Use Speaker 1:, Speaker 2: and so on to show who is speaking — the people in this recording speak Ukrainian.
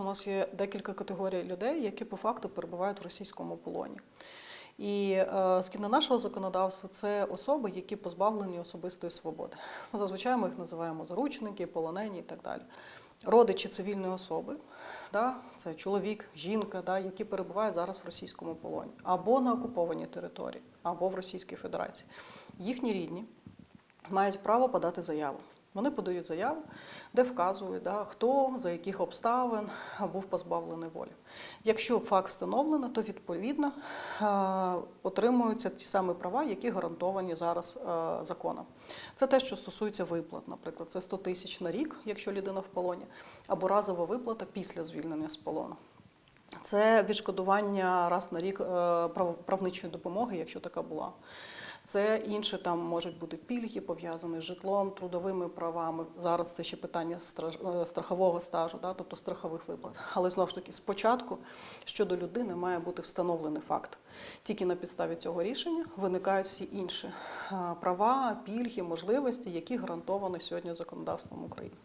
Speaker 1: У нас є декілька категорій людей, які по факту перебувають в російському полоні. І е, згідно нашого законодавства, це особи, які позбавлені особистої свободи. Ну, Зазвичай ми їх називаємо заручники, полонені і так далі. Родичі цивільної особи, да, це чоловік, жінка, да, які перебувають зараз в російському полоні, або на окупованій території, або в Російській Федерації. Їхні рідні мають право подати заяву. Вони подають заяву, де вказують, да, хто за яких обставин був позбавлений волі. Якщо факт встановлено, то відповідно е, отримуються ті самі права, які гарантовані зараз е, законом. Це те, що стосується виплат, наприклад, це 100 тисяч на рік, якщо людина в полоні, або разова виплата після звільнення з полону. Це відшкодування раз на рік е, прав- правничої допомоги, якщо така була. Це інші там можуть бути пільги, пов'язані з житлом, трудовими правами. Зараз це ще питання е, страхового стажу, да, тобто страхових виплат. Але знову ж таки, спочатку щодо людини має бути встановлений факт. Тільки на підставі цього рішення виникають всі інші е, права, пільги, можливості, які гарантовані сьогодні законодавством України.